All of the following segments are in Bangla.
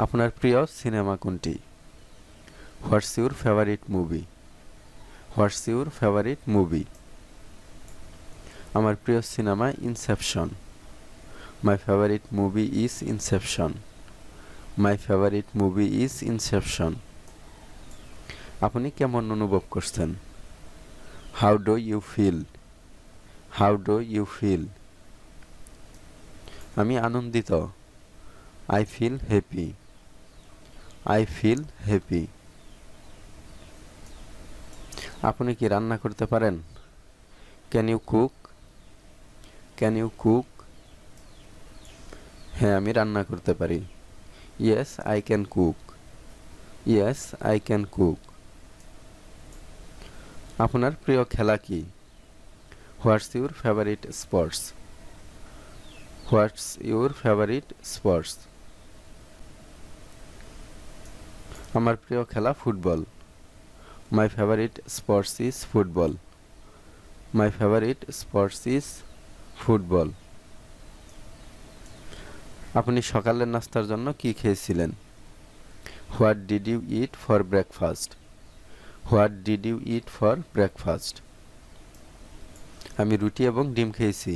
আপনার প্রিয় সিনেমা কোনটি? What's your favourite movie? What's your favourite movie? আমার প্রিয় cinema Inception. My favourite movie is Inception. My favourite movie is Inception. আপনি কেমন অনুভব করছেন? How do you feel? How do you feel? আমি আনন্দিত। I feel happy. I feel happy আপনি কি রান্না করতে পারেন? Can you cook can you cook হ্যাঁ আমি রান্না করতে পারি। Yes I can cook yes I can cook আপনার প্রিয় খেলা কি? What's your favourite sports what's your favourite sports আমার প্রিয় খেলা football. My favourite sports is football my favourite sports is football আপনি সকালের নাস্তার জন্য কি খেয়েছিলেন? What did you eat for breakfast what did you eat for breakfast আমি রুটি এবং ডিম খেয়েছি।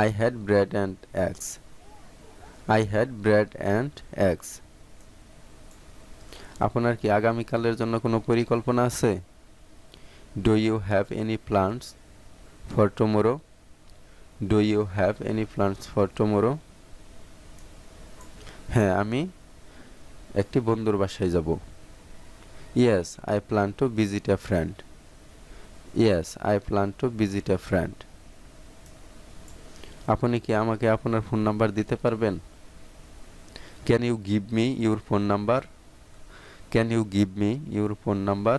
I had bread and eggs I had bread and eggs আপনার কি আগামীকালের জন্য কোনো পরিকল্পনা আছে? Do you have any plans for tomorrow do you have any plans for tomorrow হ্যাঁ আমি একটি বন্ধুর বাসায় যাব। Yes I plan to visit a friend yes I plan to visit a friend আপনি কি আমাকে আপনার ফোন নাম্বার দিতে পারবেন? Can you give me your phone number can you give me your phone number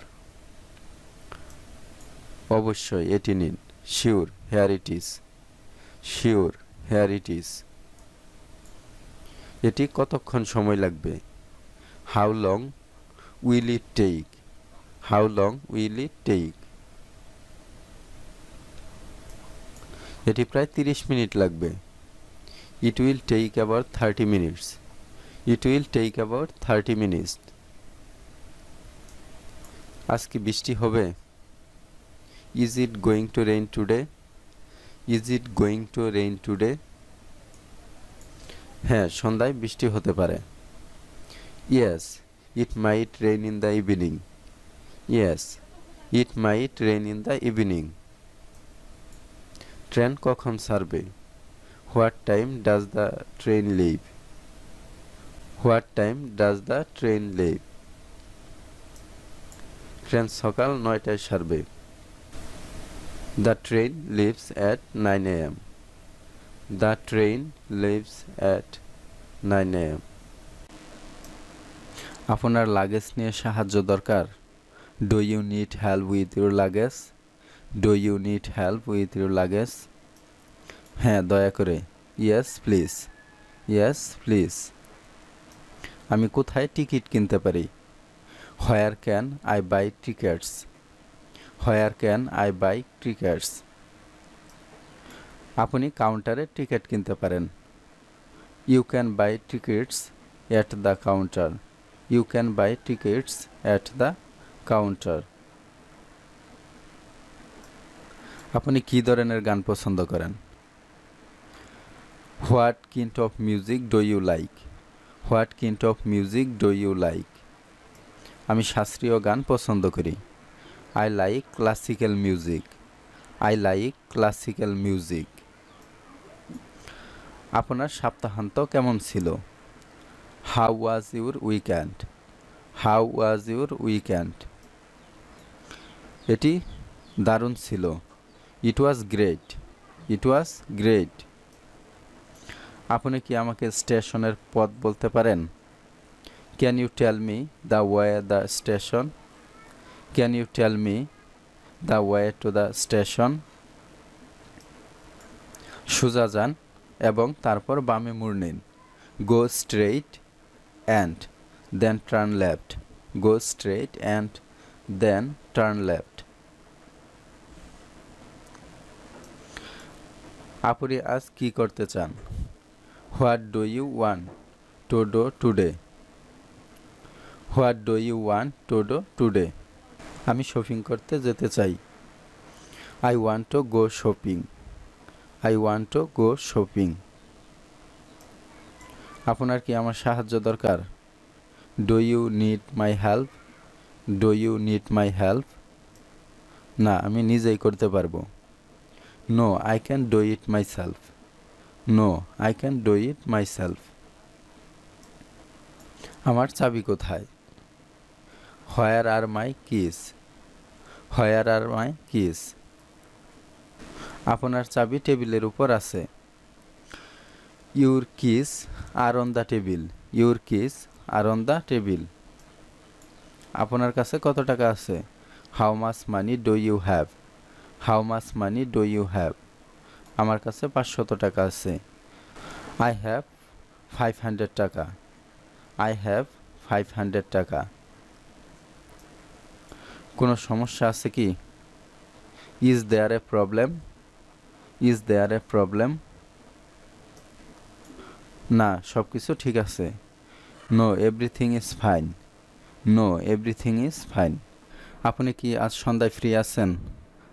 অবশ্যই, এটি নিন। Sure here it is sure here it is এটি কতক্ষণ সময় লাগবে? How long will it take how long will it take এটি প্রায় তিরিশ মিনিট লাগবে। It will take about thirty minutes it will take about thirty minutes আজকে বৃষ্টি হবে? Is it going to rain today is it going to rain today হ্যাঁ সন্ধ্যায় বৃষ্টি হতে পারে। Yes it might rain in the evening yes it might rain in the evening train কখন ছাড়বে? What time does the train leave what time does the train leave train সকাল নয়টায় ছাড়বে the train leaves at nine A M. The train leaves at nine A M. আপনার লাগেজ নিয়ে সাহায্য দরকার। Do you need help with your luggage do you need help with your luggage হ্যাঁ দয়া করে। ইয়েস প্লিজ ইয়েস প্লিজ আমি কোথায় টিকিট কিনতে পারি? Where can I buy tickets where can I buy tickets আপনি কাউন্টারে টিকিট কিনতে পারেন। You can buy tickets at the counter you can buy tickets at the counter আপনি কী ধরনের গান পছন্দ করেন? What kind of music do you like what kind of music do you like আমি শাস্ত্রীয় গান পছন্দ করি। I like classical music I like classical music আপনার সপ্তাহান্ত কেমন ছিল? How was your weekend how was your weekend এটি দারুণ ছিল। ইট was great it was great আপনি কি আমাকে স্টেশনের পথ বলতে পারেন? Can you tell me the way the station can you tell me the way to the station সোজা যান এবং তারপর বামে মুড় নিন। Go straight and then turn left go straight and then turn left আপনি আজ কি করতে চান? What do you want to do today what do you want to do today? আমি শপিং করতে যেতে চাই। I want to go shopping. I want to go shopping. আপনার কি আমার সাহায্য দরকার? Do you need my help? Do you need my help? না, আমি নিজেই করতে পারব। No, I can do it myself no, I can do it myself আমার চাবি কোথায়? Where are my keys where are my keys আপনার চাবি টেবিলের উপর আছে। Your keys are on the table your keys are on the table আপনার কাছে কত টাকা আছে? How much money do you have how much money do you have আমার কাছে পাঁচশত টাকা আছে। I have five hundred taka. I have five hundred taka. কোনো সমস্যা আছে কি? Is there a problem is there a problem না সব কিছু ঠিক আছে। No everything is fine no everything is fine আপনি কি আজ সন্ধ্যায় ফ্রি আছেন?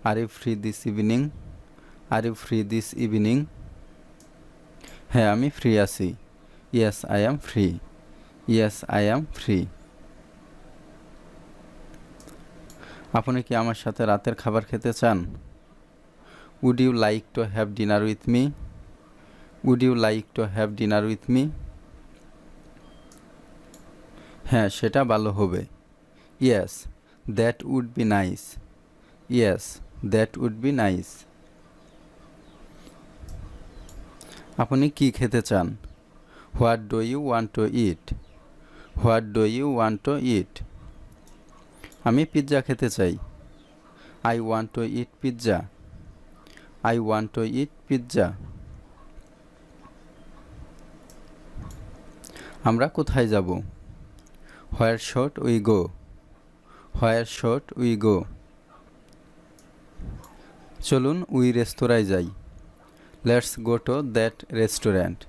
Are you free this evening are you free this evening হ্যাঁ আমি ফ্রি আছি। Yes I am free yes I am free আপনি কি আমার সাথে রাতের খাবার খেতে চান? Would you like to have dinner with me would you like to have dinner with me হ্যাঁ সেটা ভালো হবে। Yes that would be nice yes that would be nice আপনি কি খেতে চান? What do you want to eat what do you want to eat আমি পিৎজা খেতে চাই। I want to eat pizza I want to eat pizza আমরা কোথায় যাব? Where shall we go where shall we go চলুন উই রেস্তোরাঁয় যাই। Let's go to that restaurant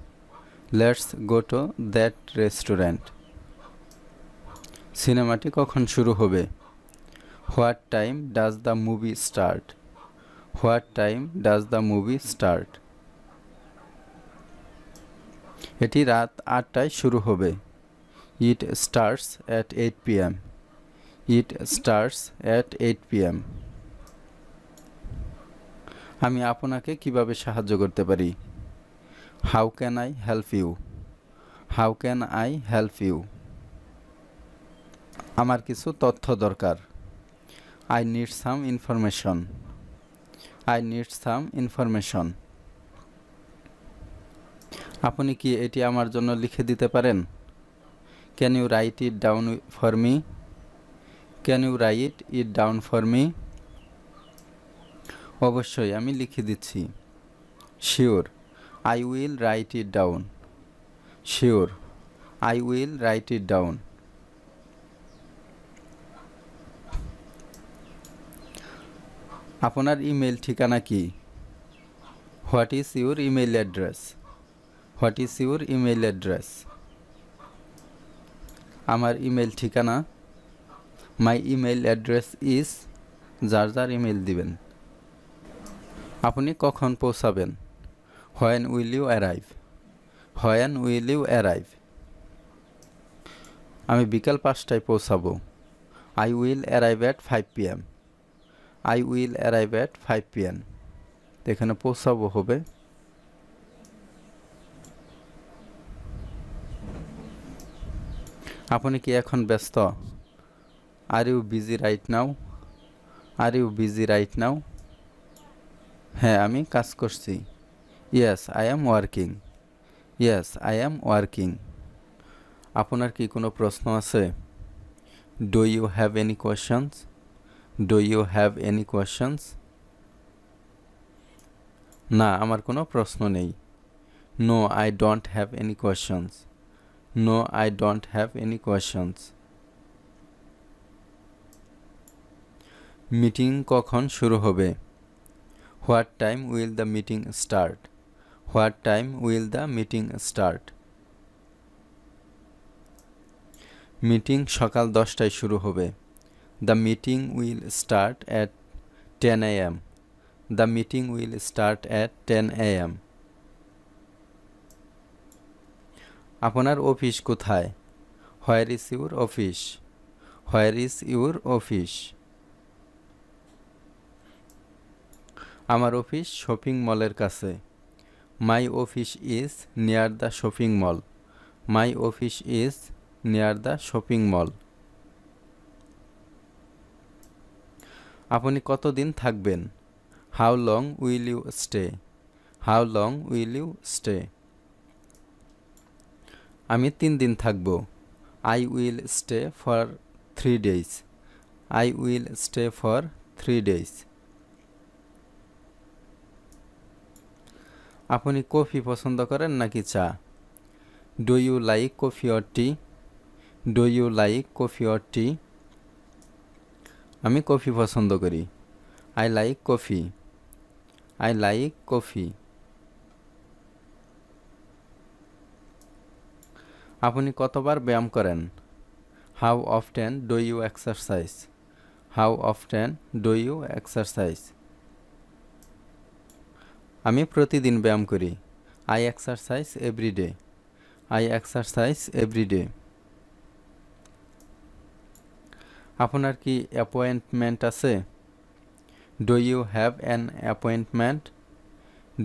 let's go to that restaurant সিনেমাটি কখন শুরু হবে? What time does the movie start? What time does the movie start? এটি রাত আটটায় শুরু হবে। It starts at eight P M it starts at eight P M আমি আপনাকে কীভাবে সাহায্য করতে পারি? How can I help you? How can I help you? আমার কিছু তথ্য দরকার। I need some information I need some information আপনি কি এটি আমার জন্য লিখে দিতে পারেন? Can you write it down for me can you write it down for me অবশ্যই, আমি লিখে দিচ্ছি। Sure I will write it down sure I will write it down আপনার ইমেল ঠিকানা কি? What is your email address what is your email address আমার ইমেল ঠিকানা মাই ইমেল অ্যাড্রেস ইজ যার যার ইমেল দিবেন। আপনি কখন পৌঁছাবেন? When will you arrive when will you arrive আমি বিকাল পাঁচটায় পৌঁছাবো। I will arrive at five P M I will arrive at five P M. এখানে পৌঁছাবো হবে। আপনি কি এখন ব্যস্ত? Are you busy right now are you busy right now হ্যাঁ আমি কাজ করছি। Yes I am working yes I am working আপনার কি কোনো প্রশ্ন আছে? Do you have any questions do you have any questions না, আমার কোনো প্রশ্ন নেই। No I don't have any questions no I don't have any questions meeting কখন শুরু হবে? What time will the meeting start what time will the meeting start meeting সকাল দশটায় শুরু হবে। Will start at ten A M the meeting will start at ten A M আপনার অফিস কোথায়? Where is your office where is your office আমার অফিস শপিং মলের কাছে। My office is near the shopping mall my office is near the shopping mall আপনি কতদিন থাকবেন? How long will you stay how long will you stay আমি তিন দিন থাকব। I will stay for three days I will stay for three days আপনি কফি পছন্দ করেন নাকি চা? Do you like coffee or tea do you like coffee or tea আমি কফি পছন্দ করি। I like coffee I like coffee আপনি কতবার ব্যায়াম করেন? How often do you exercise how often do you exercise আমি প্রতিদিন ব্যায়াম করি। I exercise every day I exercise every day আপনার কি অ্যাপয়েন্টমেন্ট আছে? Do you have an appointment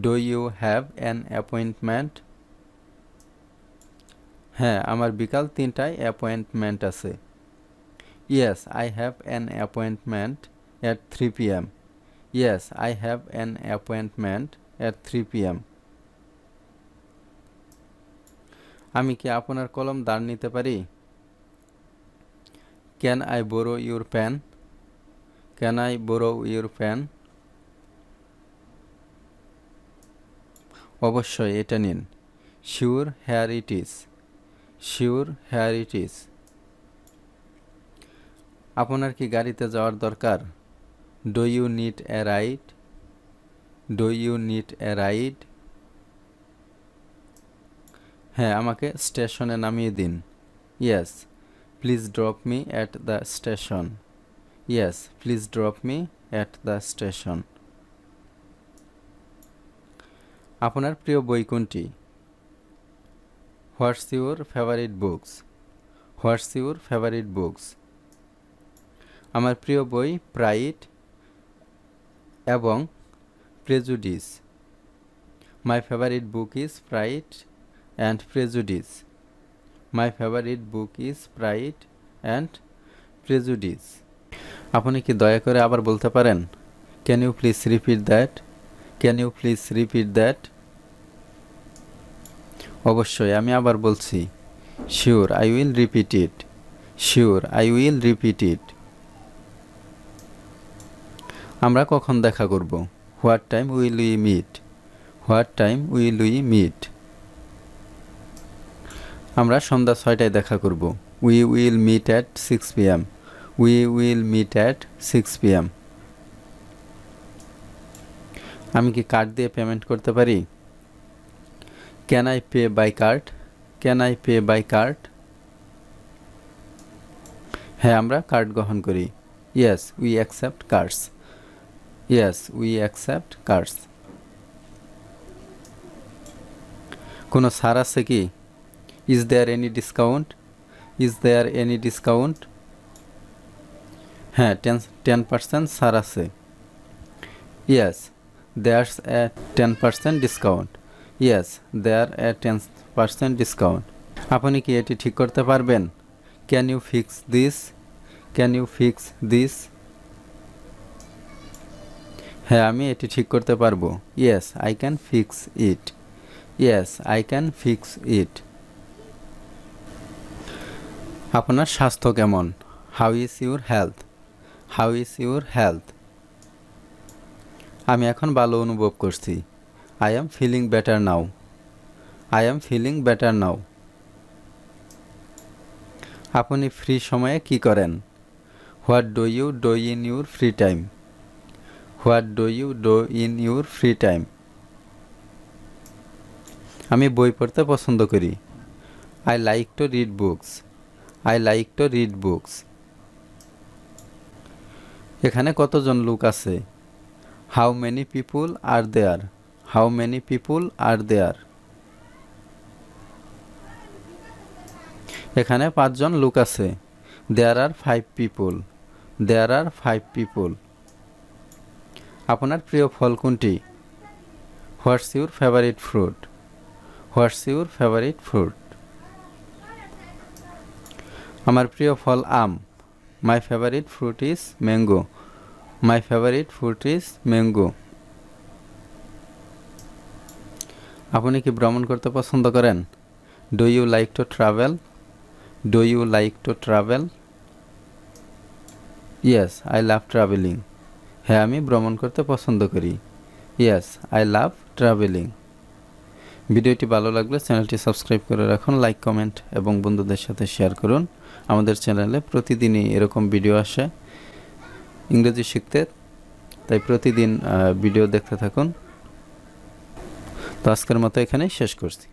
do you have an appointment হ্যাঁ আমার বিকাল তিনটায় অ্যাপয়েন্টমেন্ট আছে। Yes I have an appointment at three P M yes I have an appointment at three P M আমি কি আপনার কলম দাঁড় নিতে পারি? Can I borrow your pen can I borrow your pen অবশ্যই, এটা নিন। Sure here it is sure here it is আপনার কি গাড়িতে যাওয়ার দরকার? Do you need a ride do you need a ride হ্যাঁ আমাকে স্টেশনে নামিয়ে দিন। Yes please drop me at the station yes please drop me at the station আপনার প্রিয় বই কোনটি? What's your favourite books what's your favourite books আমার প্রিয় বই প্রাইড এবং Prejudice my favourite book is Pride and Prejudice my favourite book is Pride and Prejudice আপনি কি দয়া করে আবার বলতে পারেন? Can you please repeat that can you please repeat that অবশ্যই, আমি আবার বলছি। Sure I will repeat it sure I will repeat it আমরা কখন দেখা করব? What time will we meet what time will we meet আমরা সন্ধ্যা ছয়টায় দেখা করব। We will meet at six P M we will meet at six P M আমি কি কার্ড দিয়ে পেমেন্ট করতে পারি? Can I pay by card can I pay by card হ্যাঁ আমরা কার্ড গ্রহণ করি। Yes we accept cards yes we accept cards কোনো ছাড় আছে কি? Is there any discount is there any discount হ্যাঁ টেন টেন পার্সেন্ট ছাড় আছে। Yes there's a ten percent discount yes there a ten percent discount আপনি কি এটি ঠিক করতে পারবেন? Can you fix this can you fix this হ্যাঁ আমি এটি ঠিক করতে পারব। Yes I can fix it yes I can fix it আপনার স্বাস্থ্য কেমন? How is your health how is your health আমি এখন ভালো অনুভব করছি। I am feeling better now I am feeling better now আপনি ফ্রি সময়ে কি করেন? What do you do in your free time what do you do in your free time আমি বই পড়তে পছন্দ করি। I like to read books I like to read books এখানে কতজন লোক আছে? How many people are there how many people are there এখানে পাঁচজন লোক আছে। There are five people there are five people আপনার প্রিয় ফল কোনটি? What's your favourite fruit what's your favourite fruit আমার প্রিয় ফল আম। My favourite fruit is mango my favourite fruit is mango আপনি কি ভ্রমণ করতে পছন্দ করেন? Do you like to travel do you like to travel yes I love travelling হ্যাঁ আমি ভ্রমণ করতে পছন্দ করি। ইয়েস আই লাভ ট্রাভেলিং ভিডিওটি ভালো লাগলে চ্যানেলটি সাবস্ক্রাইব করে রাখুন, লাইক, কমেন্ট এবং বন্ধুদের সাথে শেয়ার করুন। আমাদের চ্যানেলে প্রতিদিনই এরকম ভিডিও আসে ইংরেজি শিখতে, তাই প্রতিদিন ভিডিও দেখতে থাকুন। তো আজকের মতো এখানেই শেষ করছি।